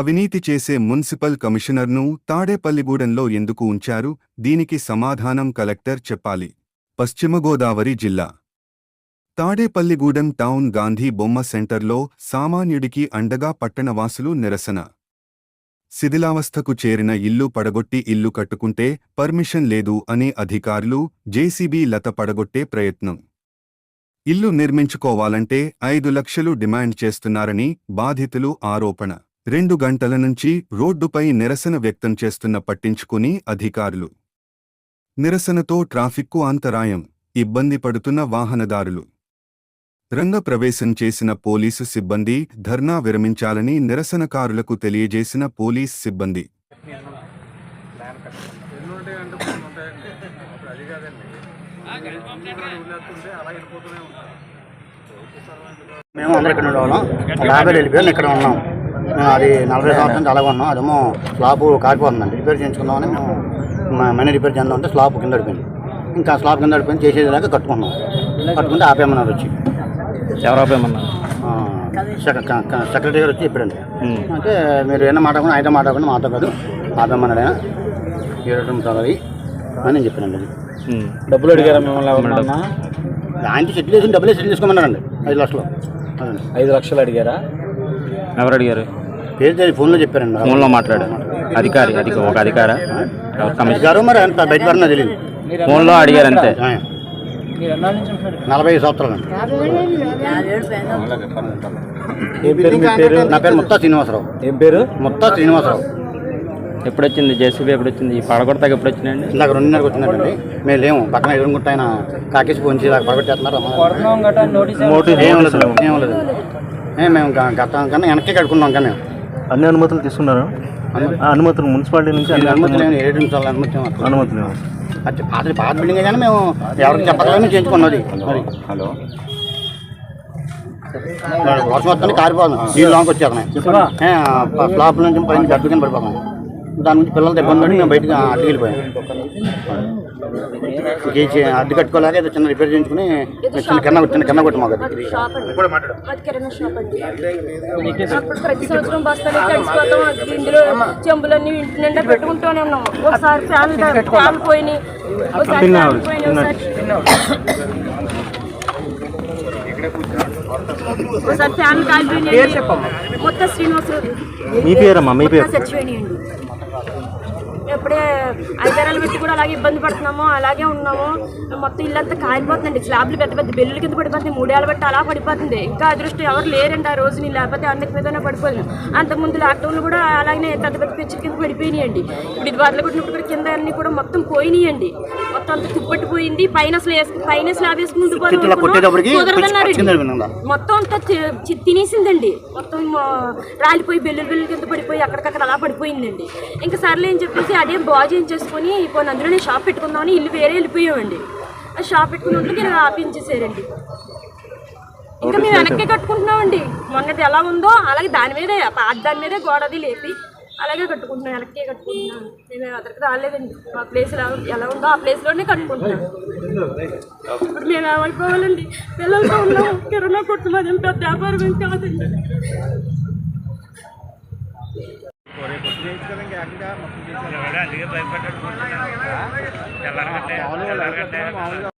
అవినీతి చేసే మున్సిపల్ కమిషనర్ను తాడేపల్లిగూడెంలో ఎందుకు ఉంచారు? దీనికి సమాధానం కలెక్టర్ చెప్పాలి. పశ్చిమ గోదావరి జిల్లా తాడేపల్లిగూడెం టౌన్ గాంధీ బొమ్మ సెంటర్లో సామాన్యుడికి అండగా పట్టణవాసులు నిరసన. శిథిలావస్థకు చేరిన ఇల్లు పడగొట్టి ఇల్లు కట్టుకుంటే పర్మిషన్ లేదు అని అధికారులు జేసీబీ లత పడగొట్టే ప్రయత్నం. ఇల్లు నిర్మించుకోవాలంటే ఐదు లక్షలు డిమాండ్ చేస్తున్నారని బాధితులు ఆరోపణ. రెండు గంటల నుంచి రోడ్డుపై నిరసన వ్యక్తం చేస్తున్న పట్టించుకుని అధికారులు. నిరసనతో ట్రాఫిక్కు అంతరాయం ఇబ్బంది పడుతున్న వాహనదారులు. రంగప్రవేశం చేసిన పోలీసు సిబ్బంది ధర్నా విరమించాలని నిరసనకారులకు తెలియజేసిన పోలీస్ సిబ్బంది. మేము అందరు ఇక్కడ ఉండేవాళ్ళం లాగా వెళ్ళిపోయాం ఇక్కడ ఉన్నాం. మేము అది నలభై సంవత్సరం నుంచి అలాగే ఉన్నాం. అదేమో స్లాబ్ కారిపోతుందండి రిపేర్ చేయించుకుందామని మేము మ- మనీ రిపేర్ చేద్దాం అంటే స్లాబ్ కింద పడిపోయింది. ఇంకా స్లాబ్ కింద పడిపోయింది. చేసేది దాకా కట్టుకున్నాం. కట్టుకుంటే ఆపేమన్నారు వచ్చి. ఎవరు ఆపేమన్నారు ఆ, సెక- క- క- సెక్రటరీ గారు వచ్చి చెప్పారండి అంటే మీరు ఏమైనా మాట్లాడకుండా అయితే మాట్లాడకుండా మాతో కాదు ఆపేమన్నాడు ఆయన. ఏడటం చదవి అని నేను చెప్పానండి. అది డబ్బులు అడిగారా మిమ్మల్ని ఆయనకి సెటిల్ చేసి డబ్బులే సెటిల్ చేసుకోమన్నారండి ఐదు లక్షలు. అదండి ఐదు లక్షలు అడిగారా? ఎవరు అడిగారు పేరు ఫోన్లో చెప్పారండి. ఫోన్లో మాట్లాడా అధికారి అధిక ఒక అధికార? ఎవరు కమిషన్ గారు మరి అంత బయట పడినా తెలియదు. ఫోన్లో అడిగారు అంతే. నలభై ఐదు సంవత్సరాలు అండి. ఏం పేరు మీ పేరు? నా పేరు ముత్తా శ్రీనివాసరావు. ఏం పేరు? ముత్తా శ్రీనివాసరావు. ఎప్పుడు వచ్చింది జేసీబీ ఎప్పుడు వచ్చింది ఈ పడగొడతాకి ఎప్పుడు వచ్చినాయండి ఇందాక రెండున్నరకు వచ్చిందండి మేము లేము. పక్కన ఎదురుకుంటే ఆయన కాకేసి పొంచి పడగొట్టేస్తున్నారు. ఏం లేదు. ఏం లేదు. మేము గత కన్నా వెనక్కి కట్టుకున్నాం కానీ. అన్ని అనుమతులు తీసుకున్నారు? అనుమతులు మున్సిపాలిటీ నుంచి అన్ని అనుమతి లేని ఏడు నిమిషాలు అనుమతి ఏమో. అనుమతులు అది పాత పాత బిల్డింగ్ కానీ మేము ఎవరికి చెప్పగలమే చేయించుకున్నది. మరి హలో. వర్షం వస్తుంది కారిపోతుంది నీళ్ళు లోకి వచ్చేస్తున్నాయి. స్లాబ్ నుంచి పైన గడ్డ కింద పడిపోతున్నాం దాని నుంచి పిల్లలతో ఇబ్బంది పడి మేము బయటకు అడ్డు వెళ్ళిపోయాం. అడ్డు కట్టుకోలేక ఏదో చిన్న రిపేర్ చేయించుకుని చిన్న కింద చిన్న కింద కొట్టి మాకు అప్పుడు ప్రతి సంవత్సరం బస్తాలు ఇందులో చెంబులన్నీ ఇంటి నిండా పెట్టుకుంటూనే ఉన్నాం. ఒకసారి ఫ్యాన్ ఫ్యాన్ పోయినాయి. ఒకసారి ఫ్యాన్ పోయినాయి. ఒకసారి ఒకసారి ఫ్యాన్ కాలిపోయినాయి మొత్తం శ్రీనివాసరావు మీ పేరమ్మా మీ పేరు. ఎప్పుడే ఐదారాలు పెట్టి కూడా అలాగే ఇబ్బంది పడుతున్నాము అలాగే ఉన్నాము. మొత్తం ఇల్లంతా కాలిపోతుందండి. స్లాబ్లు పెద్ద పెద్ద బెల్లుల కింద పడిపోతుంది మూడేళ్ళ బట్టి అలా పడిపోతుంది. ఇంకా అదృష్టం ఎవరు లేరండి ఆ రోజుని లేకపోతే అన్నిటి మీదనే పడిపోయింది అంతకుముందు లాక్డౌన్లో కూడా అలాగే పెద్ద పెద్ద పిచ్చి కింద పడిపోయినాయండి. ఇప్పుడు ఇది వదలగొట్టినప్పుడు కూడా కింద అన్నీ కూడా మొత్తం పోయినాయండి. మొత్తం అంతా తుప్పట్టిపోయింది. పైన పైన స్లాబ్ పడిపోయిందా? మొత్తం అంతా తినేసిందండి. మొత్తం రాలిపోయి బెల్లులు బెల్లులు కింద పడిపోయి అక్కడికక్కడ అలా పడిపోయిందండి. ఇంకా సర్లే అని చెప్పేసి అదే బాగు చేయించేసుకొని పోనీ అందులోనే షాప్ పెట్టుకుందామని ఇల్లు వేరే వెళ్ళిపోయామండి. ఆ షాప్ పెట్టుకున్నట్లకి ఇలా ఆపించేసారండి ఇంకా మేము వెనక్కి కట్టుకుంటున్నామండి. మొన్నటి ఎలా ఉందో అలాగే దాని మీదే పాత దాని మీదే గోడది లేపి అలాగే కట్టుకుంటున్నాం వెనక్కే కట్టుకుంటున్నాం మేము అక్కడికి రాలేదండి. మా ప్లేస్ ఎలా ఎలా ఉందో ఆ ప్లేస్లోనే కట్టుకుంటున్నాం ఇప్పుడు మేము ఏమైపోవాలండి పిల్లలతో ఉన్నాం. కిరాణా కొట్టు మాది ఏం పెద్ద వ్యాపారం ఏం కాదండి. మామూలుగా